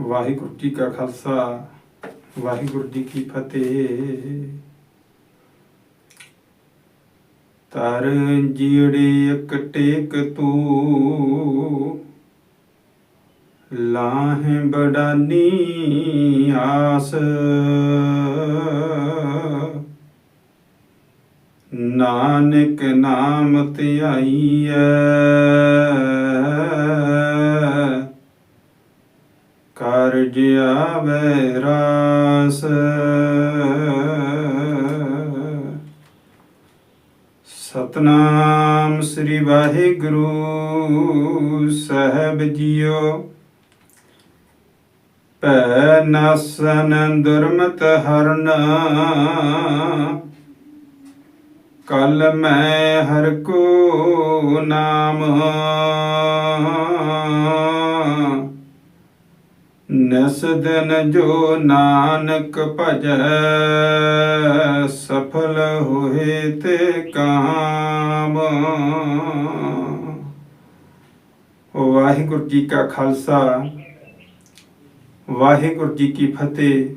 ਵਾਹਿਗੁਰੂ ਜੀ ਕਾ ਖਾਲਸਾ, ਵਾਹਿਗੁਰੂ ਜੀ ਕੀ ਫਤਿਹ। ਤਰ ਜੀੜੇ ਇੱਕ ਟੇਕ ਤੂੰ, ਲਾਹੇ ਬੜਾਨੀ ਆਸ। ਨਾਨਕ ਨਾਮ ਧਿਆਈਐ। ਜਿਆ ਵੈ ਰਾਸ। ਸਤਨਾਮ ਸ੍ਰੀ ਵਾਹਿਗੁਰੂ ਸਾਹਿਬ ਜੀਓ। ਪੈ ਨਾਸਨ ਦੁਰਮਤ ਹਰਨ। ਕਲ ਮੈਂ ਹਰ ਕੋ ਨਾਮ। ਨਸ ਜੋ ਨਾਨਕ ਭਜੈ, ਸਫਲ ਹੋਏ ਤੇ ਕਾਮ। ਵਾਹਿਗੁਰੂ ਜੀ ਕਾ ਖਾਲਸਾ, ਵਾਹਿਗੁਰੂ ਜੀ ਕੀ ਫਤਿਹ।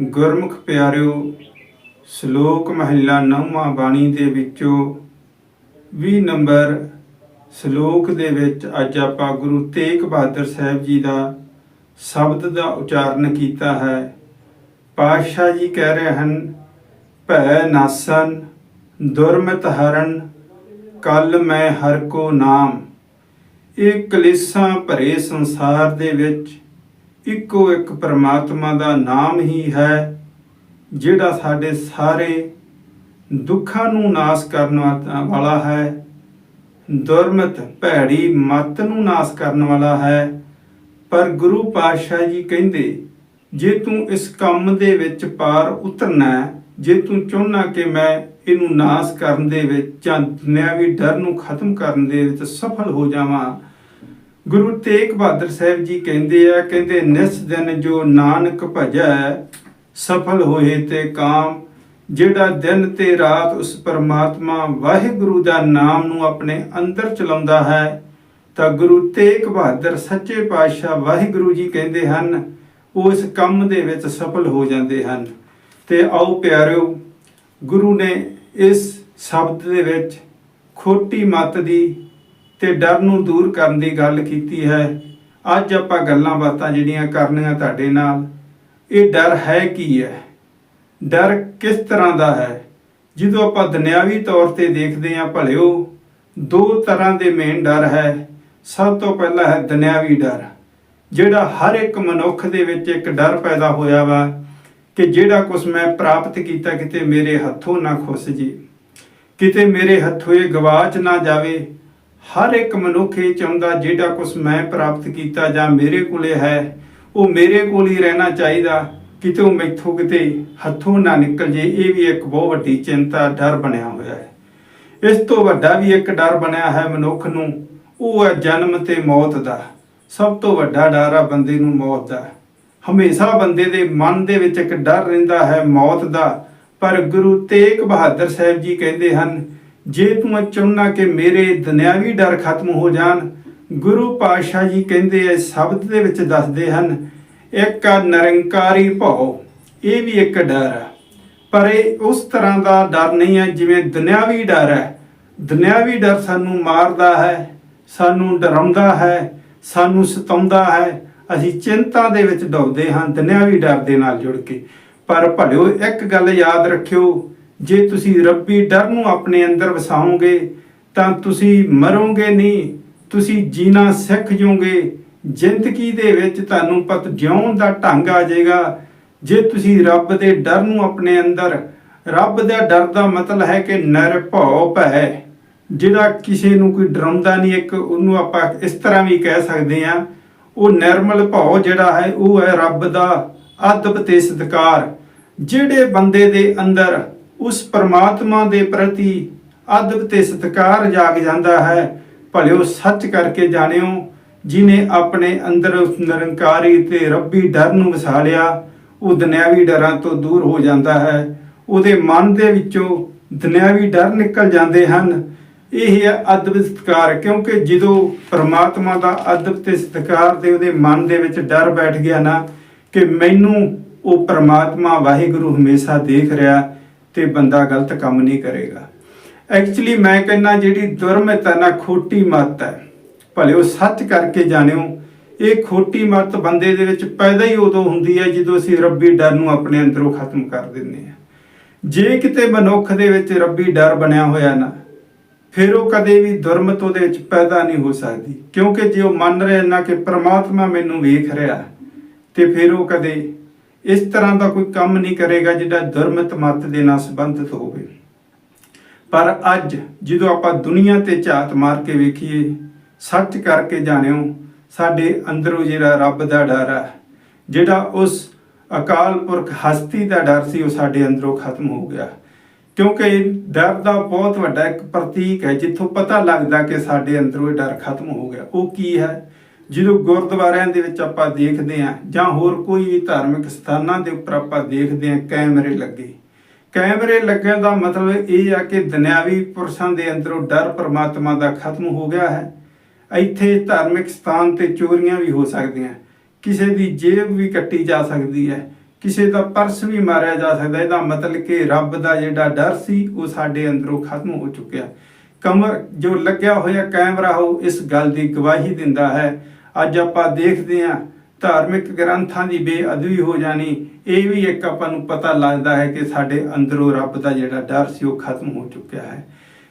ਗੁਰਮੁਖ ਪਿਆਰਿਓ, ਸ਼ਲੋਕ ਮਹਿਲਾ ਨੌਵਾਂ ਬਾਣੀ ਦੇ ਵਿੱਚੋਂ 20 ਨੰਬਰ ਸ਼ਲੋਕ ਦੇ ਵਿੱਚ ਅੱਜ ਆਪਾਂ ਗੁਰੂ ਤੇਗ ਬਹਾਦਰ ਸਾਹਿਬ ਜੀ ਦਾ ਸ਼ਬਦ ਦਾ ਉਚਾਰਨ ਕੀਤਾ ਹੈ। ਪਾਤਸ਼ਾਹ ਜੀ ਕਹਿ ਰਹੇ ਹਨ, ਭੈ ਨਾਸਨ, ਦੁਰਮਤ ਹਰਨ, ਕਲ ਮੈਂ ਹਰ ਕੋ ਨਾਮ। ਇਹ ਕਲੇਸ਼ਾਂ ਭਰੇ ਸੰਸਾਰ ਦੇ ਵਿੱਚ ਇੱਕੋ ਇੱਕ ਪਰਮਾਤਮਾ ਦਾ ਨਾਮ ਹੀ ਹੈ, ਜਿਹੜਾ ਸਾਡੇ ਸਾਰੇ ਦੁੱਖਾਂ ਨੂੰ ਨਾਸ ਕਰਨ ਵਾ- ਵਾਲਾ ਹੈ। ਦੁਰਮਤ, ਭੈੜੀ ਮਤ ਨੂੰ ਨਾਸ ਕਰਨ ਵਾਲਾ ਹੈ। ਪਰ ਗੁਰੂ ਪਾਤਸ਼ਾਹ ਜੀ ਕਹਿੰਦੇ, ਜੇ ਤੂੰ ਇਸ ਕੰਮ ਦੇ ਵਿੱਚ ਪਾਰ ਉਤਰਨਾ ਜੇ ਤੂੰ ਚਾਹੁੰਨਾ ਕਿ ਮੈਂ ਇਹਨੂੰ ਨਾਸ ਕਰਨ ਦੇ ਵਿੱਚ ਜਾਂ ਦੁਨਿਆਵੀ ਡਰ ਨੂੰ ਖਤਮ ਕਰਨ ਦੇ ਵਿੱਚ ਸਫਲ ਹੋ ਜਾਵਾਂ, ਗੁਰੂ ਤੇਗ ਬਹਾਦਰ ਸਾਹਿਬ ਜੀ ਕਹਿੰਦੇ ਆ, ਕਹਿੰਦੇ, ਨਿਸ ਦਿਨ ਜੋ ਨਾਨਕ ਭਜੈ, ਸਫਲ ਹੋਏ ਤੇ ਕਾਮ, ਜਿਹੜਾ ਦਿਨ ਤੇ ਰਾਤ ਉਸ ਪਰਮਾਤਮਾ ਵਾਹਿਗੁਰੂ ਦਾ ਨਾਮ ਨੂੰ ਆਪਣੇ ਅੰਦਰ ਚਲਾਉਂਦਾ ਹੈ ਤਾਂ ਗੁਰੂ ਤੇਗ ਬਹਾਦਰ ਸੱਚੇ ਪਾਤਸ਼ਾਹ ਵਾਹਿਗੁਰੂ ਜੀ ਕਹਿੰਦੇ ਹਨ ਉਹ ਇਸ ਕੰਮ ਦੇ ਵਿੱਚ ਸਫਲ ਹੋ ਜਾਂਦੇ ਹਨ। ਤੇ ਆਓ ਪਿਆਰਿਓ, ਗੁਰੂ ਨੇ ਇਸ ਸ਼ਬਦ ਦੇ ਵਿੱਚ ਖੋਟੀ ਮਤ ਦੀ ਤੇ ਡਰ ਨੂੰ ਦੂਰ ਕਰਨ ਦੀ ਗੱਲ ਕੀਤੀ ਹੈ। ਅੱਜ ਆਪਾਂ ਗੱਲਾਂ ਬਾਤਾਂ ਜਿਹੜੀਆਂ ਕਰਨੀਆਂ ਤੁਹਾਡੇ ਨਾਲ, ਇਹ ਡਰ ਹੈ ਕੀ ਹੈ? ਡਰ ਕਿਸ ਤਰ੍ਹਾਂ ਦਾ ਹੈ? ਜਦੋਂ ਆਪਾਂ ਦੁਨਿਆਵੀ ਤੌਰ ਤੇ ਦੇਖਦੇ ਹਾਂ ਭਲਿਓ, ਦੋ ਤਰ੍ਹਾਂ ਦੇ ਮੇਨ ਡਰ ਹੈ। ਸਭ ਤੋਂ ਪਹਿਲਾ ਹੈ ਦੁਨਿਆਵੀ ਡਰ, ਜਿਹੜਾ ਹਰ ਇੱਕ ਮਨੁੱਖ ਦੇ ਵਿੱਚ ਇੱਕ ਡਰ ਪੈਦਾ ਹੋਇਆ ਵਾ ਕਿ ਜਿਹੜਾ ਕੁਝ ਮੈਂ ਪ੍ਰਾਪਤ ਕੀਤਾ ਕਿਤੇ ਮੇਰੇ ਹੱਥੋਂ ਨਾ ਖੁੱਸ ਜੇ, ਕਿਤੇ ਮੇਰੇ ਹੱਥੋਂ ਇਹ ਗਵਾਚ ਨਾ ਜਾਵੇ। ਹਰ ਇੱਕ ਮਨੁੱਖ ਇਹ ਚਾਹੁੰਦਾ ਜਿਹੜਾ ਕੁਝ ਮੈਂ ਪ੍ਰਾਪਤ ਕੀਤਾ ਜਾਂ ਮੇਰੇ ਕੋਲੇ ਹੈ, ਉਹ ਮੇਰੇ ਕੋਲ ਹੀ ਰਹਿਣਾ ਚਾਹੀਦਾ, ਕਿਤੇ ਉਹ ਮੈਥੋਂ ਕਿਤੇ ਹੱਥੋਂ ਨਾ ਨਿਕਲ ਜੇ। ਇਹ ਵੀ ਇੱਕ ਬਹੁਤ ਵੱਡੀ ਚਿੰਤਾ, ਡਰ ਬਣਿਆ ਹੋਇਆ ਹੈ। ਇਸ ਤੋਂ ਵੱਡਾ ਵੀ ਇੱਕ ਡਰ ਬਣਿਆ ਹੈ ਮਨੁੱਖ ਨੂੰ ਉਹ ਹੈ ਜਨਮ ਤੇ ਮੌਤ ਦਾ। ਸਭ ਤੋਂ ਵੱਡਾ ਡਰ ਆ ਬੰਦੇ ਨੂੰ ਮੌਤ ਦਾ। ਹਮੇਸ਼ਾ ਬੰਦੇ ਦੇ ਮਨ ਦੇ ਵਿੱਚ ਇੱਕ ਡਰ ਰਹਿੰਦਾ ਹੈ ਮੌਤ ਦਾ। ਪਰ ਗੁਰੂ ਤੇਗ ਬਹਾਦਰ ਸਾਹਿਬ ਜੀ ਕਹਿੰਦੇ ਹਨ, ਜੇ ਤੂੰ ਚਾਹੁੰਨਾ ਕਿ ਮੇਰੇ ਦੁਨਿਆਵੀ ਡਰ ਖਤਮ ਹੋ ਜਾਣ, ਗੁਰੂ ਪਾਤਸ਼ਾਹ ਜੀ ਕਹਿੰਦੇ ਇਸ ਸ਼ਬਦ ਦੇ ਵਿੱਚ ਦੱਸਦੇ ਹਨ, ਇੱਕ ਆ ਨਿਰੰਕਾਰੀ ਭਉ, ਇਹ ਵੀ ਇੱਕ ਡਰ ਹੈ ਪਰ ਇਹ ਉਸ ਤਰ੍ਹਾਂ ਦਾ ਡਰ ਨਹੀਂ ਹੈ ਜਿਵੇਂ ਦੁਨਿਆਵੀ ਡਰ ਹੈ। ਦੁਨਿਆਵੀ ਡਰ ਸਾਨੂੰ ਮਾਰਦਾ ਹੈ ਸਾਨੂੰ ਡਰਾਉਂਦਾ ਹੈ, ਸਾਨੂੰ ਸਤਾਉਂਦਾ ਹੈ। ਅਸੀਂ ਚਿੰਤਾ ਦੇ ਵਿੱਚ ਡੁੱਬਦੇ ਹਾਂ ਦੁਨਿਆਵੀ ਡਰ ਦੇ ਨਾਲ ਜੁੜ ਕੇ। ਪਰ ਭਲਿਓ ਇੱਕ ਗੱਲ ਯਾਦ ਰੱਖਿਓ, ਜੇ ਤੁਸੀਂ ਰੱਬੀ ਡਰ ਨੂੰ ਆਪਣੇ ਅੰਦਰ ਵਸਾਓਗੇ, ਤਾਂ ਤੁਸੀਂ ਮਰੋਗੇ ਨਹੀਂ, ਤੁਸੀਂ ਜੀਣਾ ਸਿੱਖ ਜਾਓਗੇ। ਜ਼ਿੰਦਗੀ ਦੇ ਵਿੱਚ ਤੁਹਾਨੂੰ ਪਤ ਜਿਉਣ ਦਾ ਢੰਗ ਆ ਜਾਏਗਾ। ਜੇ ਤੁਸੀਂ ਰੱਬ ਦੇ ਡਰ ਨੂੰ ਆਪਣੇ ਅੰਦਰ, ਰੱਬ ਦਾ ਡਰ ਦਾ ਮਤਲਬ ਹੈ ਕਿ ਨਿਰਭਉ ਭੈ। ਜਿਹੜਾ ਕਿਸੇ ਨੂੰ ਕੋਈ ਡਰਾਉਂਦਾ ਨਹੀਂ, ਇੱਕ ਉਹਨੂੰ ਆਪਾਂ ਇਸ ਤਰ੍ਹਾਂ ਵੀ ਕਹਿ ਸਕਦੇ ਆ ਉਹ ਨਿਰਮਲ ਭਉ ਜਿਹੜਾ ਹੈ, ਉਹ ਹੈ ਰੱਬ ਦਾ ਅਦਬ ਤੇ ਸਤਿਕਾਰ। ਜਿਹੜੇ ਬੰਦੇ ਦੇ ਅੰਦਰ ਉਸ ਪਰਮਾਤਮਾ ਦੇ ਪ੍ਰਤੀ ਅਦਬ ਤੇ ਸਤਿਕਾਰ ਜਾਗ ਜਾਂਦਾ ਹੈ ਭਲਿਓ ਸੱਚ ਕਰਕੇ ਜਾਣਿਓ, ਜਿਨੇ ਆਪਣੇ ਅੰਦਰ ਉਸ ਨਿਰੰਕਾਰੀ ਤੇ ਰੱਬੀ ਡਰ ਨੂੰ ਵਸਾ ਲਿਆ ਉਹ ਦੁਨਿਆਵੀ ਡਰਾਂ ਤੋਂ ਦੂਰ ਹੋ ਜਾਂਦਾ ਹੈ। ਉਹਦੇ ਮਨ ਦੇ ਵਿੱਚੋਂ ਦੁਨਿਆਵੀ ਡਰ ਨਿਕਲ ਜਾਂਦੇ ਹਨ। ਇਹ ਹੈ ਅਦਬ ਸਤਿਕਾਰ, ਕਿਉਂਕਿ ਜਦੋਂ ਪ੍ਰਮਾਤਮਾ ਦਾ ਅਦਬ ਤੇ ਸਤਿਕਾਰ ਦੇ ਉਹਦੇ ਮਨ ਦੇ ਵਿੱਚ ਡਰ ਬੈਠ ਗਿਆ ਨਾ ਕਿ ਮੈਨੂੰ ਉਹ ਪ੍ਰਮਾਤਮਾ ਵਾਹਿਗੁਰੂ ਹਮੇਸ਼ਾ ਦੇਖ ਰਿਹਾ ਤੇ ਬੰਦਾ ਗਲਤ ਕੰਮ ਨਹੀਂ ਕਰੇਗਾ। ਐਕਚੁਅਲੀ ਮੈਂ ਕਹਿੰਨਾ ਜਿਹੜੀ ਦੁਰਮਤ ਹੈ ਨਾ, ਖੋਟੀ ਮਤ ਹੈ। ਭਲੇ ਉਹ ਸੱਚ ਕਰਕੇ ਜਾਣਿਓ, ਇਹ ਖੋਟੀ ਮੱਤ ਬੰਦੇ ਦੇ ਵਿੱਚ ਪੈਦਾ ਹੀ ਉਦੋਂ ਹੁੰਦੀ ਹੈ ਜਦੋਂ ਅਸੀਂ ਰੱਬੀ ਡਰ ਨੂੰ ਆਪਣੇ ਅੰਦਰੋਂ ਖਤਮ ਕਰ ਦਿੰਦੇ ਹਾਂ। ਜੇ ਕਿਤੇ ਮਨੁੱਖ ਦੇ ਵਿੱਚ ਰੱਬੀ ਡਰ ਬਣਿਆ ਹੋਇਆ ਨਾ ਫਿਰ ਉਹ ਕਦੇ ਵੀ ਦੁਰਮਤ ਉਹਦੇ ਵਿੱਚ ਪੈਦਾ ਨਹੀਂ ਹੋ ਸਕਦੀ। ਕਿਉਂਕਿ ਜੇ ਉਹ ਮੰਨ ਰਿਹਾ ਨਾ ਕਿ ਪ੍ਰਮਾਤਮਾ ਮੈਨੂੰ ਵੇਖ ਰਿਹਾ ਤੇ ਫਿਰ ਉਹ ਕਦੇ ਇਸ ਤਰ੍ਹਾਂ ਦਾ ਕੋਈ ਕੰਮ ਨਹੀਂ ਕਰੇਗਾ ਜਿਹੜਾ ਦੁਰਮਤ ਮਤ ਦੇ ਨਾਲ ਸੰਬੰਧਿਤ ਹੋਵੇ। ਪਰ ਅੱਜ ਜਦੋਂ ਆਪਾਂ ਦੁਨੀਆ ਤੇ ਝਾਤ ਮਾਰ ਕੇ ਵੇਖੀਏ, ਸੱਚ ਕਰਕੇ ਜਾਣਿਓ, ਸਾਡੇ ਅੰਦਰੋਂ ਜਿਹੜਾ ਰੱਬ ਦਾ ਡਰ ਹੈ ਜਿਹੜਾ ਉਸ ਅਕਾਲ ਪੁਰਖ ਹਸਤੀ ਦਾ ਡਰ ਸੀ, ਉਹ ਸਾਡੇ ਅੰਦਰੋਂ ਖਤਮ ਹੋ ਗਿਆ। ਕਿਉਂਕਿ ਇਹ ਡਰ ਦਾ ਬਹੁਤ ਵੱਡਾ ਇੱਕ ਪ੍ਰਤੀਕ ਹੈ, ਜਿੱਥੋਂ ਪਤਾ ਲੱਗਦਾ ਕਿ ਸਾਡੇ ਅੰਦਰੋਂ ਇਹ ਡਰ ਖਤਮ ਹੋ ਗਿਆ। ਉਹ ਕੀ ਹੈ? ਜਦੋਂ ਗੁਰਦੁਆਰਿਆਂ ਦੇ ਵਿੱਚ ਆਪਾਂ ਦੇਖਦੇ ਹਾਂ, ਜਾਂ ਹੋਰ ਕੋਈ ਵੀ ਧਾਰਮਿਕ ਸਥਾਨਾਂ ਦੇ ਉੱਪਰ ਆਪਾਂ ਦੇਖਦੇ ਹਾਂ, ਕੈਮਰੇ ਲੱਗੇ। ਕੈਮਰੇ ਲੱਗਣ ਦਾ ਮਤਲਬ ਇਹ ਆ ਕਿ ਦੁਨਿਆਵੀ ਪੁਰਸ਼ਾਂ ਦੇ ਅੰਦਰੋਂ ਡਰ ਪ੍ਰਮਾਤਮਾ ਦਾ ਖਤਮ ਹੋ ਗਿਆ ਹੈ। ਇੱਥੇ ਧਾਰਮਿਕ ਸਥਾਨ ਤੇ ਚੋਰੀਆਂ ਵੀ ਹੋ ਸਕਦੀਆਂ। ਕਿਸੇ ਦੀ ਜੇਬ ਵੀ ਕੱਟੀ ਜਾ ਸਕਦੀ ਹੈ। ਕਿਸੇ ਦਾ ਪਰਸ ਵੀ ਮਾਰਿਆ ਜਾ ਸਕਦਾ, ਇਹਦਾ ਮਤਲਬ ਕਿ ਰੱਬ ਦਾ ਜਿਹੜਾ ਡਰ ਸੀ, ਉਹ ਸਾਡੇ ਅੰਦਰੋਂ ਖਤਮ ਹੋ ਚੁੱਕਿਆ। ਕਮਰ ਜੋ ਲੱਗਿਆ ਹੋਇਆ ਕੈਮਰਾ ਹੋ ਇਸ ਗੱਲ ਦੀ ਗਵਾਹੀ ਦਿੰਦਾ ਹੈ। ਅੱਜ ਆਪਾਂ ਦੇਖਦੇ ਹਾਂ, ਧਾਰਮਿਕ ਗ੍ਰੰਥਾਂ ਦੀ ਬੇਅਦਬੀ ਹੋ ਜਾਣੀ, ਇਹ ਵੀ ਇੱਕ ਆਪਾਂ ਨੂੰ ਪਤਾ ਲੱਗਦਾ ਹੈ ਕਿ ਸਾਡੇ ਅੰਦਰੋਂ ਰੱਬ ਦਾ ਜਿਹੜਾ ਡਰ ਸੀ, ਉਹ ਖਤਮ ਹੋ ਚੁੱਕਿਆ ਹੈ।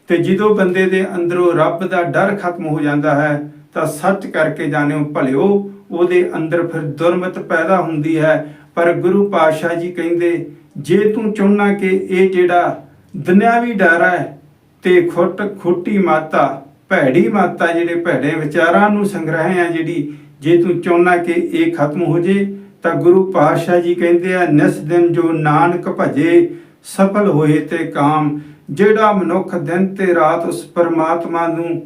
ਤੇ ਜਦੋਂ ਬੰਦੇ ਦੇ ਅੰਦਰੋਂ ਰੱਬ ਦਾ ਡਰ ਖਤਮ ਹੋ ਜਾਂਦਾ ਹੈ, ਤਾਂ ਸੱਚ ਕਰਕੇ ਜਾਣਿਓ, ਭਲਿਓ, ਉਹਦੇ ਅੰਦਰ ਫਿਰ ਦੁਰਮਤ ਪੈਦਾ ਹੁੰਦੀ ਹੈ ਪਰ ਗੁਰੂ ਪਾਤਸ਼ਾਹ ਜੀ ਕਹਿੰਦੇ, ਜੇ ਤੂੰ ਚਾਹੁੰਨਾ ਕਿ ਇਹ ਜਿਹੜਾ ਦੁਨਿਆਵੀ ਡਰ ਹੈ ਤੇ ਖੁੱਟ ਖੁੱਟੀ ਮਾਤਾ, ਭੈੜੀ ਮਾਤਾ ਜਿਹੜੇ ਭੈੜੇ ਵਿਚਾਰਾਂ ਨੂੰ ਸੰਗ੍ਰਹਿ ਆ ਜਿਹੜੀ, ਜੇ ਤੂੰ ਚਾਹੁੰਨਾ ਕਿ ਇਹ ਖਤਮ ਹੋ ਜੇ, ਤਾਂ ਗੁਰੂ ਪਾਤਸ਼ਾਹ ਜੀ ਕਹਿੰਦੇ ਆ, ਨਿਸ ਦਿਨ ਜੋ ਨਾਨਕ ਭਜੇ, ਸਫਲ ਹੋਏ ਤੇ ਕਾਮ, ਜਿਹੜਾ ਮਨੁੱਖ ਦਿਨ ਤੇ ਰਾਤ ਉਸ ਪਰਮਾਤਮਾ ਨੂੰ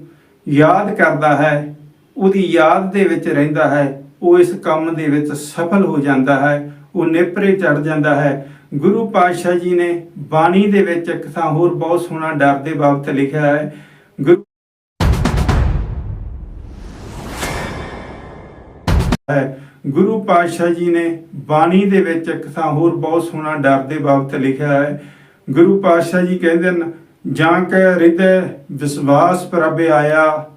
ਯਾਦ ਕਰਦਾ ਹੈ, ਉਹਦੀ ਯਾਦ ਦੇ ਵਿੱਚ ਰਹਿੰਦਾ ਹੈ, ਉਹ ਇਸ ਕੰਮ ਦੇ ਵਿੱਚ ਸਫਲ ਹੋ ਜਾਂਦਾ ਹੈ ਉਹ ਨੇਪਰੇ ਚੜ ਜਾਂਦਾ ਹੈ। ਗੁਰੂ ਪਾਤਸ਼ਾਹ ਜੀ ਨੇ ਬਾਣੀ ਦੇ ਵਿੱਚ ਇੱਕ ਥਾਂ ਹੋਰ ਬਹੁਤ ਸੋਹਣਾ ਡਰ ਦੇ ਬਾਬਤ ਲਿਖਿਆ ਹੈ। ਗੁਰੂ ਹੈ। ਗੁਰੂ ਪਾਤਸ਼ਾਹ ਜੀ ਨੇ ਬਾਣੀ ਦੇ ਵਿੱਚ ਇੱਕ ਥਾਂ ਹੋਰ ਬਹੁਤ ਸੋਹਣਾ ਡਰ ਦੇ ਬਾਬਤ ਲਿਖਿਆ ਹੈ। ਗੁਰੂ ਪਾਤਸ਼ਾਹ ਜੀ ਕਹਿੰਦੇ ਨੇ ਜਾਂ ਕੈ ਹਿਰਦੈ ਵਿਸ਼ਵਾਸ ਪ੍ਰਭ ਆਇਆ,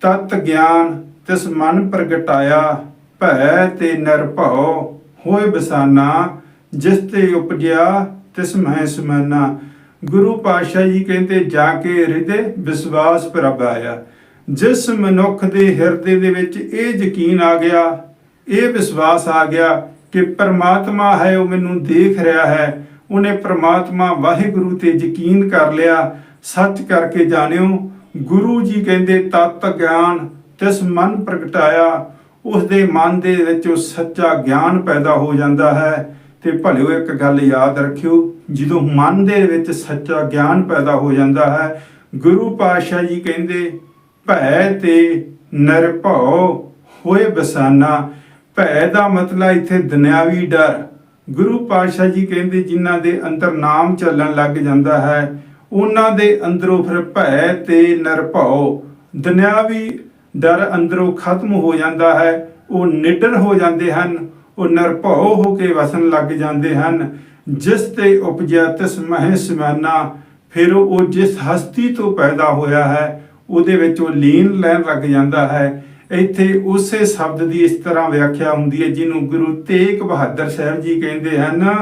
ਤਤ ਗਿਆਨ ਤਿਸ ਮਨ ਪ੍ਰਗਟਾਇਆ, ਭੈ ਤੇ ਨਿਰਭਉ ਹੋਏ ਬਸਾਨਾ, ਜਿਸ ਤੇ ਉਪਜਿਆ ਤਿਸ ਮਹਿ ਸਮਾਨਾ। ਗੁਰੂ ਪਾਤਸ਼ਾਹ ਜੀ ਕਹਿੰਦੇ, ਜਾ ਕੇ ਹਿਰਦੇ ਵਿਸ਼ਵਾਸ ਪ੍ਰਭ ਆਇਆ। ਜਿਸ ਮਨੁੱਖ ਦੇ ਹਿਰਦੇ ਦੇ ਵਿੱਚ ਇਹ ਯਕੀਨ ਆ ਗਿਆ, ਇਹ ਵਿਸ਼ਵਾਸ ਆ ਗਿਆ ਕਿ ਪਰਮਾਤਮਾ ਹੈ, ਉਹ ਮੈਨੂੰ ਦੇਖ ਰਿਹਾ ਹੈ। ਉਹਨੇ ਪ੍ਰਮਾਤਮਾ ਵਾਹਿਗੁਰੂ ਤੇ ਯਕੀਨ ਕਰ ਲਿਆ। ਸੱਚ ਕਰਕੇ ਜਾਣਿਓ, ਗੁਰੂ ਜੀ ਕਹਿੰਦੇ, ਤਤ ਗਿਆਨ ਤਿਸ ਮਨ ਪ੍ਰਗਟਾਇਆ। ਉਸ ਦੇ ਮਨ ਦੇ ਵਿੱਚ ਉਹ ਸੱਚਾ ਗਿਆਨ ਪੈਦਾ ਹੋ ਜਾਂਦਾ ਹੈ ਤੇ ਭਲਿਓ ਇੱਕ ਗੱਲ ਯਾਦ ਰੱਖਿਓ, ਜਦੋਂ ਮਨ ਦੇ ਵਿੱਚ ਸੱਚਾ ਗਿਆਨ ਪੈਦਾ ਹੋ ਜਾਂਦਾ ਹੈ, ਗੁਰੂ ਪਾਤਸ਼ਾਹ ਜੀ ਕਹਿੰਦੇ, ਭੈ ਤੇ ਨਿਰਭਉ ਹੋਏ ਬਸਾਨਾ। ਭੈ ਦਾ ਮਤਲਬ ਇੱਥੇ ਦੁਨਿਆਵੀ ਡਰ। ਗੁਰੂ ਪਾਤਸ਼ਾਹ ਜੀ ਕਹਿੰਦੇ, ਜਿਨ੍ਹਾਂ ਦੇ ਅੰਦਰ ਨਾਮ ਚੱਲਣ ਲੱਗ ਜਾਂਦਾ ਹੈ, ਉਹਨਾਂ ਦੇ ਅੰਦਰੋਂ ਫਿਰ ਭੈ ਤੇ ਨਿਰਭਉ ਦੁਨਿਆਵੀ ਡਰ ਅੰਦਰੋਂ ਖਤਮ ਹੋ ਜਾਂਦਾ ਹੈ। ਉਹ ਨਿਡਰ ਹੋ ਜਾਂਦੇ ਹਨ, ਉਹ ਨਿਰਭਉ ਹੋ ਕੇ ਵਸਣ ਲੱਗ ਜਾਂਦੇ ਹਨ। ਜਿਸ ਤੇ ਉਪਜਿਆ ਤਿਸ ਮਹਿ ਸਮਾਨਾ, ਫਿਰ ਉਹ ਜਿਸ ਹਸਤੀ ਤੋਂ ਪੈਦਾ ਹੋਇਆ ਹੈ, ਉਹਦੇ ਵਿੱਚ ਉਹ ਲੀਨ ਲੈਣ ਲੱਗ ਜਾਂਦਾ ਹੈ। ਇੱਥੇ ਉਸੇ ਸ਼ਬਦ ਦੀ ਇਸ ਤਰ੍ਹਾਂ ਵਿਆਖਿਆ ਹੁੰਦੀ ਹੈ, ਜਿਹਨੂੰ ਗੁਰੂ ਤੇਗ ਬਹਾਦਰ ਸਾਹਿਬ ਜੀ ਕਹਿੰਦੇ ਹਨ,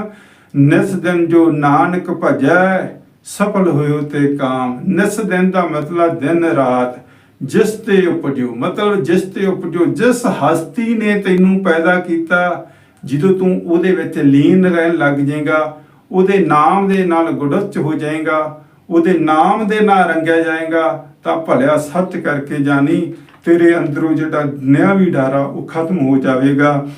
ਨਿਸ ਦਿਨ ਜੋ ਨਾਨਕ ਭਜੈ, ਸਫਲ ਹੋਇਓ ਤੇ ਕਾਮ। ਨਿਸ ਦਿਨ ਦਾ ਮਤਲਬ ਦਿਨ ਰਾਤ। ਜਿਸ ਤੇ ਉਪਜੋ ਮਤਲਬ ਜਿਸ ਤੇ ਉਪਜੋ ਜਿਸ ਹਸਤੀ ਨੇ ਤੈਨੂੰ ਪੈਦਾ ਕੀਤਾ, ਜਦੋਂ ਤੂੰ ਉਹਦੇ ਵਿੱਚ ਲੀਨ ਰਹਿਣ ਲੱਗ ਜਾਏਗਾ, ਉਹਦੇ ਨਾਮ ਦੇ ਨਾਲ ਗੁੜਚ ਹੋ ਜਾਏਗਾ, ਉਹਦੇ ਨਾਮ ਦੇ ਨਾਲ ਰੰਗਿਆ ਜਾਏਗਾ, ਤਾਂ ਭਲਿਆ ਸੱਚ ਕਰਕੇ ਜਾਣੀ ਤੇਰੇ ਅੰਦਰੋਂ ਜਿਹੜਾ ਨਿਆ ਨਿਆਵੀ ਡਾਰਾ ਉਹ ਖਤਮ ਹੋ ਜਾਵੇਗਾ।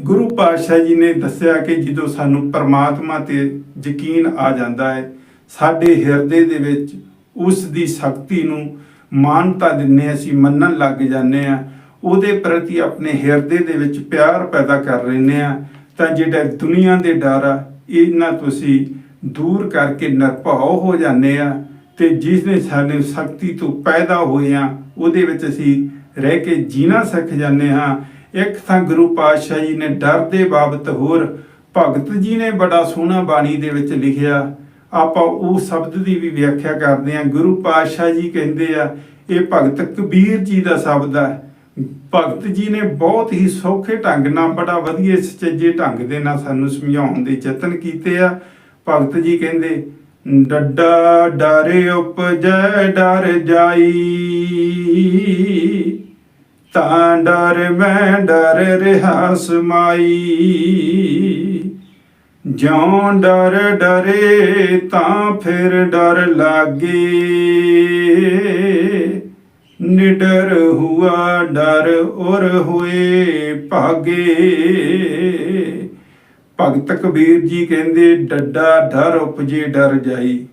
ਗੁਰੂ ਪਾਤਸ਼ਾਹ ਜੀ ਨੇ ਦੱਸਿਆ ਕਿ ਜਦੋਂ ਸਾਨੂੰ ਪਰਮਾਤਮਾ ਤੇ ਯਕੀਨ ਆ ਜਾਂਦਾ ਹੈ, ਸਾਡੇ ਹਿਰਦੇ ਦੇ ਵਿੱਚ ਉਸ ਦੀ ਸ਼ਕਤੀ ਨੂੰ ਮਾਨਤਾ ਦਿੰਨੇ ਅਸੀਂ ਮੰਨਣ ਲੱਗ ਜਾਂਦੇ ਆ, ਉਹਦੇ ਪ੍ਰਤੀ ਆਪਣੇ ਹਿਰਦੇ ਦੇ ਵਿੱਚ ਪਿਆਰ ਪੈਦਾ ਕਰ ਲੈਨੇ ਆ। ਤਾਂ ਜਿਹੜਾ ਦੁਨੀਆ ਦੇ ਡਰ ਆ, ਇਹਨਾਂ ਤੋਂ ਅਸੀਂ ਦੂਰ ਕਰਕੇ ਨਿਰਭਉ ਹੋ ਜਾਂਦੇ ਆ ਤੇ ਜਿਸ ਨੇ ਸਾਨੂੰ ਸ਼ਕਤੀ ਤੋਂ ਪੈਦਾ ਹੋਏ ਹਾਂ ਉਹਦੇ ਵਿੱਚ ਅਸੀਂ ਰਹਿ ਕੇ ਜੀਣਾ ਸਿੱਖ ਜਾਂਦੇ ਹਾਂ। ਇੱਕ ਤਾਂ ਗੁਰੂ ਪਾਤਸ਼ਾਹ ਜੀ ਨੇ ਡਰ ਦੇ ਬਾਬਤ ਹੋਰ ਭਗਤ ਜੀ ਨੇ ਬੜਾ ਸੋਹਣਾ ਬਾਣੀ ਦੇ ਵਿੱਚ ਲਿਖਿਆ ਆਪਾਂ ਉਹ ਸ਼ਬਦ ਦੀ ਵੀ ਵਿਆਖਿਆ ਕਰਦੇ ਹਾਂ। ਗੁਰੂ ਪਾਤਸ਼ਾਹ ਜੀ ਕਹਿੰਦੇ ਆ, ਇਹ ਭਗਤ ਕਬੀਰ ਜੀ ਦਾ ਸ਼ਬਦ ਹੈ ਭਗਤ ਜੀ ਨੇ ਬਹੁਤ ਹੀ ਸੌਖੇ ਢੰਗ ਨਾਲ, ਬੜਾ ਵਧੀਆ ਸੁਚੱਜੇ ਢੰਗ ਦੇ ਨਾਲ ਸਾਨੂੰ ਸਮਝਾਉਣ ਦੇ ਯਤਨ ਕੀਤੇ ਆ। ਭਗਤ ਜੀ ਕਹਿੰਦੇ, ਡੱਡਾ ਡਰੇ ਉਪਜੈ, ਡਰ ਜਾਈ। ਤਾਂ ਡਰ ਮੈਂ ਡਰ ਰਿਹਾ ਸਮਾਈ। ਜਿਉਂ ਡਰ ਡਰੇ ਤਾਂ ਫਿਰ ਡਰ ਲਾਗੇ। ਨਿਡਰ ਹੁਆ ਡਰ ਔਰ ਹੋਏ ਭਾਗੇ। ਭਗਤ ਕਬੀਰ ਜੀ ਕਹਿੰਦੇ, ਡੱਡਾ ਡਰ ਉਪਜੇ, ਡਰ ਜਾਈ।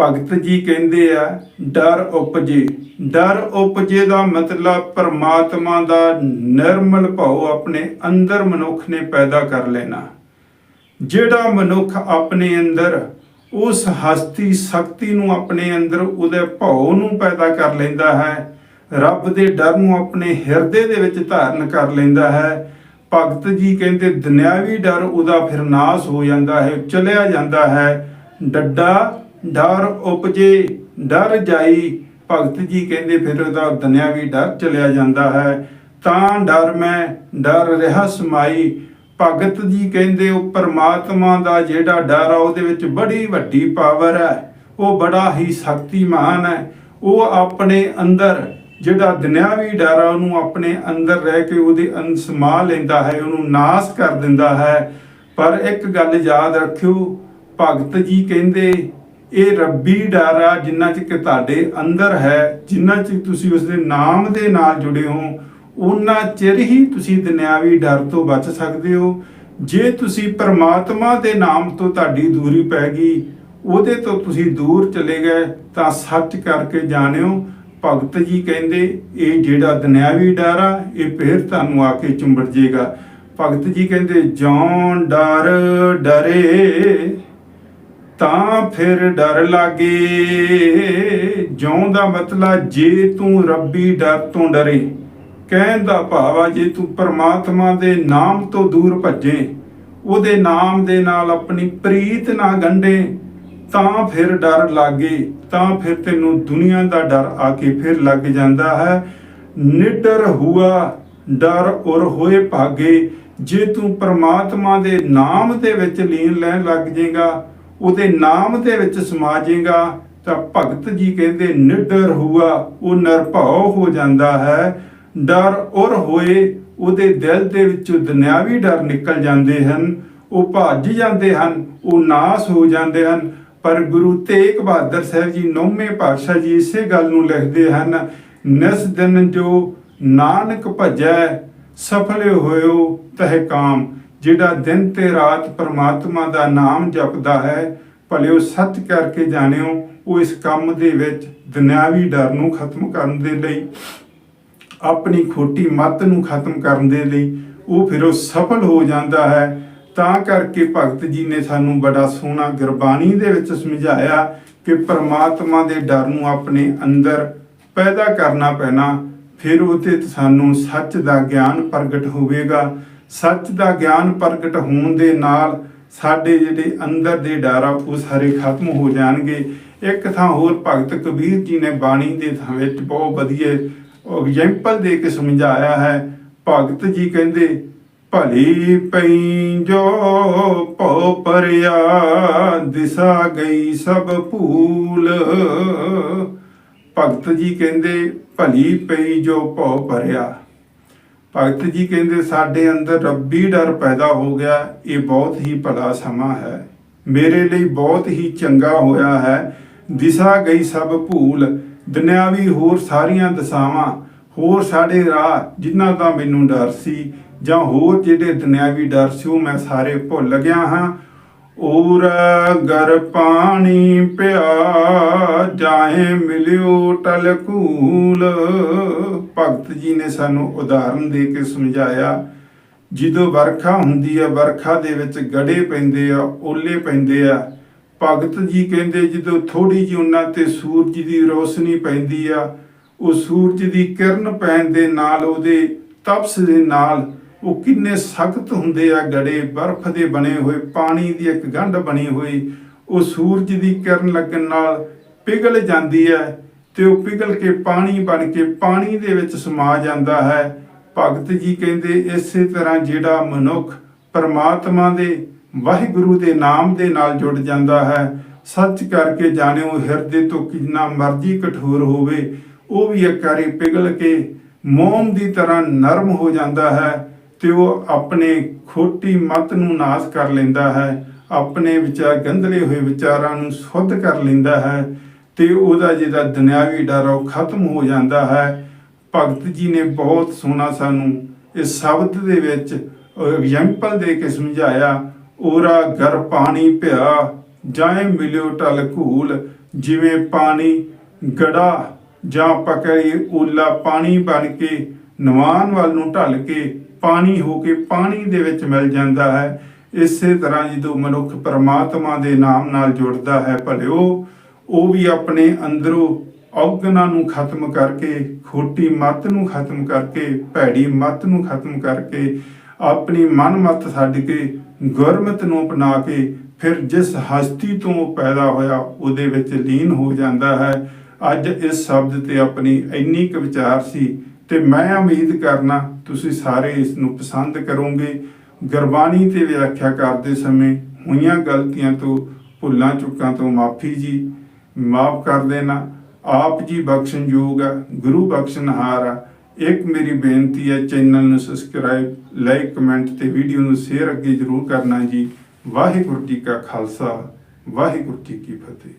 ਭਗਤ ਜੀ ਕਹਿੰਦੇ ਆ, ਡਰ ਉਪਜੇ। ਡਰ ਉਪਜੇ ਦਾ ਮਤਲਬ ਪਰਮਾਤਮਾ ਦਾ ਨਿਰਮਲ ਭਾਉ ਆਪਣੇ ਅੰਦਰ ਮਨੁੱਖ ਨੇ ਪੈਦਾ ਕਰ ਲੈਣਾ। ਜਿਹੜਾ ਮਨੁੱਖ ਆਪਣੇ ਅੰਦਰ ਉਸ ਹਸਤੀ ਸ਼ਕਤੀ ਨੂੰ ਆਪਣੇ ਅੰਦਰ ਉਹਦੇ ਭਾਉ ਨੂੰ ਪੈਦਾ ਕਰ ਲੈਂਦਾ ਹੈ, ਰੱਬ ਦੇ ਡਰ ਨੂੰ ਆਪਣੇ ਹਿਰਦੇ ਦੇ ਵਿੱਚ ਧਾਰਨ ਕਰ ਲੈਂਦਾ ਹੈ, ਭਗਤ ਜੀ ਕਹਿੰਦੇ ਦੁਨਿਆਵੀ ਡਰ ਉਹਦਾ ਫਿਰ ਨਾਸ ਹੋ ਜਾਂਦਾ ਹੈ, ਚਲਿਆ ਜਾਂਦਾ ਹੈ। ਡੱਡਾ, ਡਰ ਉਪਜੇ, ਡਰ ਜਾਈ, ਭਗਤ ਜੀ ਕਹਿੰਦੇ ਫਿਰ ਉਹਦਾ ਦੁਨਿਆਵੀ ਡਰ ਚਲਿਆ ਜਾਂਦਾ ਹੈ। ਤਾਂ ਡਰ ਮੈਂ, ਡਰ ਰਿਹਾ ਸਮਾਈ ਭਗਤ ਜੀ ਕਹਿੰਦੇ ਉਹ ਪਰਮਾਤਮਾ ਦਾ ਜਿਹੜਾ ਡਰ ਆ, ਉਹਦੇ ਵਿੱਚ ਬੜੀ ਵੱਡੀ ਪਾਵਰ ਹੈ ਉਹ ਬੜਾ ਹੀ ਸ਼ਕਤੀਮਾਨ ਹੈ ਉਹ ਆਪਣੇ ਅੰਦਰ ਜਿਹੜਾ ਦੁਨਿਆਵੀ ਡਰ ਆ, ਉਹਨੂੰ ਆਪਣੇ ਅੰਦਰ ਰਹਿ ਕੇ ਉਹਦੇ ਅੰਦਰ ਸਮਾ ਲੈਂਦਾ ਹੈ, ਉਹਨੂੰ ਨਾਸ ਕਰ ਦਿੰਦਾ ਹੈ। ਪਰ ਇੱਕ ਗੱਲ ਯਾਦ ਰੱਖਿਓ, ਭਗਤ ਜੀ ਕਹਿੰਦੇ, ਇਹ ਰੱਬੀ ਡਰ ਆ ਜਿੰਨਾ ਕਿ ਤੁਹਾਡੇ ਅੰਦਰ ਹੈ, ਜਿੰਨਾ 'ਚ ਤੁਸੀਂ ਉਸ ਦੇ ਨਾਮ ਦੇ ਨਾਲ ਜੁੜੇ ਹੋ ਉਹਨਾਂ ਚਿਰ ਹੀ ਤੁਸੀਂ ਦੁਨਿਆਵੀ ਡਰ ਤੋਂ ਬਚ ਸਕਦੇ ਹੋ। ਜੇ ਤੁਸੀਂ ਪਰਮਾਤਮਾ ਦੇ ਨਾਮ ਤੋਂ ਤੁਹਾਡੀ ਦੂਰੀ ਪੈ ਗਈ, ਉਹਦੇ ਤੋਂ ਤੁਸੀਂ ਦੂਰ ਚਲੇ ਗਏ, ਤਾਂ ਸੱਚ ਕਰਕੇ ਜਾਣਿਓ, ਭਗਤ ਜੀ ਕਹਿੰਦੇ, ਇਹ ਜਿਹੜਾ ਦੁਨਿਆਵੀ ਡਰ ਆ, ਇਹ ਫੇਰ ਤੁਹਾਨੂੰ ਆ ਕੇ ਚੁੰਬੜ ਜੇਗਾ। ਭਗਤ ਜੀ ਕਹਿੰਦੇ ਜੌਂ ਡਰ ਡਰੇ, ਤਾਂ ਫਿਰ ਡਰ ਲਾਗੇ। ਜੌਂ ਦਾ ਮਤਲਬ, ਜੇ ਤੂੰ ਰੱਬੀ ਡਰ ਤੋਂ ਡਰੇ। ਕਹਿਣ ਦਾ ਭਾਵ ਆ, ਜੇ ਤੂੰ ਪਰਮਾਤਮਾ ਦੇ ਨਾਮ ਤੋਂ ਦੂਰ ਭੱਜੇ, ਉਹਦੇ ਨਾਮ ਦੇ ਨਾਲ ਆਪਣੀ ਪ੍ਰੀਤ ਨਾ ਗੰਢੇ, ਤਾਂ ਫਿਰ ਡਰ ਲਾਗੇ, ਤਾਂ ਫਿਰ ਤੈਨੂੰ ਦੁਨੀਆ ਦਾ ਡਰ ਆ ਕੇ ਫਿਰ ਲੱਗ ਜਾਂਦਾ ਹੈ। ਨਿਡਰ ਹੁਆ, ਡਰ ਔਰ ਹੋਏ ਭਾਗੇ, ਜੇ ਤੂੰ ਪ੍ਰਮਾਤਮਾ ਦੇ ਨਾਮ ਦੇ ਵਿੱਚ ਲੀਨ ਲੈਣ ਲੱਗ ਜਾਏਗਾ, ਉਹਦੇ ਨਾਮ ਦੇ ਵਿੱਚ ਸਮਾ ਜਾਏਗਾ, ਤਾਂ ਭਗਤ ਜੀ ਕਹਿੰਦੇ ਨਿਡਰ ਹੁਆ, ਉਹ ਨਿਰਭਉ ਹੋ ਜਾਂਦਾ ਹੈ। ਡਰ ਔਰ ਹੋਏ ਉਹਦੇ ਦਿਲ ਦੇ ਵਿੱਚੋਂ ਦੁਨਿਆਵੀ ਡਰ ਨਿਕਲ ਜਾਂਦੇ ਹਨ। ਉਹ ਭੱਜ ਜਾਂਦੇ ਹਨ, ਉਹ ਨਾਸ ਹੋ ਜਾਂਦੇ ਹਨ। ਪਰ ਗੁਰੂ ਤੇਗ ਬਹਾਦਰ ਸਾਹਿਬ ਜੀ ਨੌਵੇਂ ਪਾਤਸ਼ਾਹ ਜੀ ਇਸੇ ਗੱਲ ਨੂੰ ਲਿਖਦੇ ਹਨ, ਨਿਸ ਦਿਨ ਜੋ ਨਾਨਕ ਭਜੈ, ਸਫਲੇ ਹੋਇਓ ਤਹਿ ਕਾਮ। ਜਿਹੜਾ ਦਿਨ ਤੇ ਰਾਤ ਪਰਮਾਤਮਾ ਦਾ ਨਾਮ ਜਪਦਾ ਹੈ, ਭਲਿਓ ਸੱਚ ਕਰਕੇ ਜਾਣਿਓ, ਉਹ ਇਸ ਕੰਮ ਦੇ ਵਿੱਚ ਦੁਨਿਆਵੀ ਡਰ ਨੂੰ ਖਤਮ ਕਰਨ ਦੇ ਲਈ ਆਪਣੀ ਖੋਟੀ ਮੱਤ ਨੂੰ ਖਤਮ ਕਰਨ ਦੇ ਲਈ ਉਹ ਫਿਰ ਉਹ ਸਫਲ ਹੋ ਜਾਂਦਾ ਹੈ। ਤਾਂ ਕਰਕੇ ਭਗਤ ਜੀ ਨੇ ਸਾਨੂੰ ਬੜਾ ਸੋਹਣਾ ਗੁਰਬਾਣੀ ਦੇ ਵਿੱਚ ਸਮਝਾਇਆ ਕਿ ਪਰਮਾਤਮਾ ਦੇ ਡਰ ਨੂੰ ਆਪਣੇ ਅੰਦਰ ਪੈਦਾ ਕਰਨਾ ਪੈਣਾ, ਫਿਰ ਉਹਤੇ ਸਾਨੂੰ ਸੱਚ ਦਾ ਗਿਆਨ ਪ੍ਰਗਟ ਹੋਵੇਗਾ। ਸੱਚ ਦਾ ਗਿਆਨ ਪ੍ਰਗਟ ਹੋਣ ਦੇ ਨਾਲ ਸਾਡੇ ਜਿਹੜੇ ਅੰਦਰ ਦੇ ਡਰ ਆ, ਉਹ ਸਾਰੇ ਖਤਮ ਹੋ ਜਾਣਗੇ। ਇੱਕ ਥਾਂ ਹੋਰ ਭਗਤ ਕਬੀਰ ਜੀ ਨੇ ਬਾਣੀ ਦੇ ਥਾਂ ਵਿੱਚ ਬਹੁਤ ਵਧੀਆ ਐਗਜ਼ਾਮਪਲ ਦੇ ਕੇ ਸਮਝਾਇਆ ਹੈ। ਭਗਤ ਜੀ ਕਹਿੰਦੇ, ਭਲੀ ਪਈ ਜੋ ਭਉ ਪਰਿਆ ਦਿਸਾ ਗਈ ਸਭ ਭੂਲ। ਭਗਤ ਜੀ ਕਹਿੰਦੇ, ਭਲੀ ਪਈ ਜੋ ਭਉ ਭਰਿਆ ਭਗਤ ਜੀ ਕਹਿੰਦੇ, ਸਾਡੇ ਅੰਦਰ ਰੱਬੀ ਡਰ ਪੈਦਾ ਹੋ ਗਿਆ। ਇਹ ਬਹੁਤ ਹੀ ਭਲਾ ਸਮਾਂ ਹੈ। ਮੇਰੇ ਲਈ ਬਹੁਤ ਹੀ ਚੰਗਾ ਹੋਇਆ ਹੈ। ਦਿਸਾ ਗਈ ਸਭ ਭੂਲ। ਦੁਨਿਆਵੀ ਹੋਰ ਸਾਰੀਆਂ ਦਸਾਵਾਂ, ਹੋਰ ਸਾਡੇ ਰਾਹ ਜਿਨ੍ਹਾਂ ਦਾ ਮੈਨੂੰ ਡਰ ਸੀ, ਜਾਂ ਹੋਰ ਜਿਹੜੇ ਦੁਨਿਆਵੀ ਡਰ ਸੀ, ਉਹ ਮੈਂ ਸਾਰੇ ਭੁੱਲ ਗਿਆ ਹਾਂ। ਔਰ ਗਰ ਪਾਣੀ ਪਿਆ ਜਾਏ, ਮਿਲਿਓ ਟਲਕੂਲ ਭਗਤ ਜੀ ਨੇ ਸਾਨੂੰ ਉਦਾਹਰਨ ਦੇ ਕੇ ਸਮਝਾਇਆ, ਜਦੋਂ ਵਰਖਾ ਹੁੰਦੀ ਆ, ਵਰਖਾ ਦੇ ਵਿੱਚ ਗੜੇ ਪੈਂਦੇ ਆ, ਓਲੇ ਪੈਂਦੇ ਆ ਭਗਤ ਜੀ ਕਹਿੰਦੇ ਜਦੋਂ ਥੋੜੀ ਜਿਹੀ ਉਹਨਾਂ ਤੇ ਸੂਰਜ ਦੀ ਰੋਸ਼ਨੀ ਪੈਂਦੀ ਆ, ਉਹ ਸੂਰਜ ਦੀ ਕਿਰਨ ਪੈਣ ਦੇ ਨਾਲ ਉਹਦੇ ਤਪਸ ਦੇ ਨਾਲ ਉਹ ਕਿੰਨੇ ਸਖਤ ਹੁੰਦੇ ਆ, ਗੜੇ ਬਰਫ਼ ਦੇ ਬਣੇ ਹੋਏ, ਪਾਣੀ ਦੀ ਇੱਕ ਗੰਢ ਬਣੀ ਹੋਈ, ਉਹ ਸੂਰਜ ਦੀ ਕਿਰਨ ਲੱਗਣ ਨਾਲ ਪਿਘਲ ਜਾਂਦੀ ਹੈ ਤੇ ਉਹ ਪਿਘਲ ਕੇ ਪਾਣੀ ਬਣ ਕੇ ਪਾਣੀ ਦੇ ਵਿੱਚ ਸਮਾ ਜਾਂਦਾ ਹੈ। ਭਗਤ ਜੀ ਕਹਿੰਦੇ ਇਸੇ ਤਰ੍ਹਾਂ ਜਿਹੜਾ ਮਨੁੱਖ ਪਰਮਾਤਮਾ ਦੇ ਵਾਹਿਗੁਰੂ ਦੇ ਨਾਮ ਦੇ ਨਾਲ ਜੁੜ ਜਾਂਦਾ ਹੈ। ਸੱਚ ਕਰਕੇ ਜਾਣਿਓ, ਹਿਰਦੇ ਤੋਂ ਕਿੰਨਾ ਮਰਜ਼ੀ ਕਠੋਰ ਹੋਵੇ, ਉਹ ਵੀ ਇੱਕ ਵਾਰੀ ਪਿਘਲ ਕੇ ਮੋਮ ਦੀ ਤਰ੍ਹਾਂ ਨਰਮ ਹੋ ਜਾਂਦਾ ਹੈ ਤੇ ਉਹ ਆਪਣੇ ਖੋਟੀ ਮਤ ਨੂੰ ਨਾਸ਼ ਕਰ ਲੈਂਦਾ ਹੈ, ਆਪਣੇ ਵਿਚਾਰ ਗੰਧਲੇ ਹੋਏ ਵਿਚਾਰਾਂ ਨੂੰ ਸੁੱਧ ਕਰ ਲੈਂਦਾ ਹੈ ਤੇ ਉਹਦਾ ਜਿਹੜਾ ਦੁਨਿਆਵੀ ਡਰ ਆ, ਉਹ ਖਤਮ ਹੋ ਜਾਂਦਾ ਹੈ। ਭਗਤ ਜੀ ਨੇ ਬਹੁਤ ਸੋਹਣਾ ਸਾਨੂੰ ਇਸ ਸ਼ਬਦ ਦੇ ਵਿੱਚ ਐਗਜ਼ਾਮਪਲ ਦੇ ਕੇ ਸਮਝਾਇਆ। ਓਰਾ ਗਰ ਪਾਣੀ ਭਿਆ ਜਾਏ ਮਿਲਿਓ ਟਲ ਘੂਲ, ਜਿਵੇਂ ਪਾਣੀ ਗੜਾ, ਜਾਂ ਪਕੜੀ ਓਲਾ ਪਾਣੀ ਬਣ ਕੇ, ਨਵਾਨ ਵੱਲ ਨੂੰ ਢਲ ਕੇ, ਪਾਣੀ ਹੋ ਕੇ ਪਾਣੀ ਦੇ ਵਿੱਚ ਮਿਲ ਜਾਂਦਾ ਹੈ। ਇਸੇ ਤਰ੍ਹਾਂ ਜਦੋਂ ਮਨੁੱਖ ਪਰਮਾਤਮਾ ਦੇ ਨਾਮ ਨਾਲ ਜੁੜਦਾ ਹੈ ਭਲਿਓ, ਉਹ ਵੀ ਆਪਣੇ ਅੰਦਰੋਂ ਔਗਣਾ ਨੂੰ ਖਤਮ ਕਰਕੇ, ਖੋਟੀ ਮੱਤ ਨੂੰ ਖਤਮ ਕਰਕੇ, ਭੈੜੀ ਮੱਤ ਨੂੰ ਖਤਮ ਕਰਕੇ, ਆਪਣੀ ਮਨ ਮੱਤ ਛੱਡ ਕੇ ਗੁਰਮਤ ਨੂੰ ਅਪਣਾ ਕੇ ਫਿਰ ਜਿਸ ਹਸਤੀ ਤੋਂ ਉਹ ਪੈਦਾ ਹੋਇਆ, ਉਹਦੇ ਵਿੱਚ ਲੀਨ ਹੋ ਜਾਂਦਾ ਹੈ। ਅੱਜ ਇਸ ਸ਼ਬਦ ਤੇ ਆਪਣੀ ਇੰਨੀ ਕੁ ਵਿਚਾਰ ਸੀ ਤੇ ਮੈਂ ਉਮੀਦ ਕਰਨਾ, ਤੁਸੀਂ ਸਾਰੇ ਇਸ ਨੂੰ ਪਸੰਦ ਕਰੋਗੇ। ਗੁਰਬਾਣੀ ਤੇ ਵਿਆਖਿਆ ਕਰਦੇ ਸਮੇਂ ਹੋਈਆਂ ਗਲਤੀਆਂ ਤੋਂ, ਭੁੱਲਾਂ ਚੁੱਕਾਂ ਤੋਂ ਮਾਫੀ ਜੀ, ਮਾਫ ਕਰ ਦੇਣਾ। ਆਪ ਜੀ ਬਖਸ਼ਣਯੋਗ ਆ ਗੁਰੂ ਬਖਸ਼ਣਹਾਰ ਆ ਇੱਕ ਮੇਰੀ ਬੇਨਤੀ ਹੈ ਚੈਨਲ ਨੂੰ ਸਬਸਕ੍ਰਾਈਬ ਲਾਈਕ ਕਮੈਂਟ ਤੇ ਵੀਡੀਓ ਨੂੰ ਸ਼ੇਅਰ ਅੱਗੇ ਜਰੂਰ ਕਰਨਾ ਜੀ। ਵਾਹਿਗੁਰੂ ਜੀ ਕਾ ਖਾਲਸਾ, ਵਾਹਿਗੁਰੂ ਜੀ ਕੀ ਫਤਿਹ।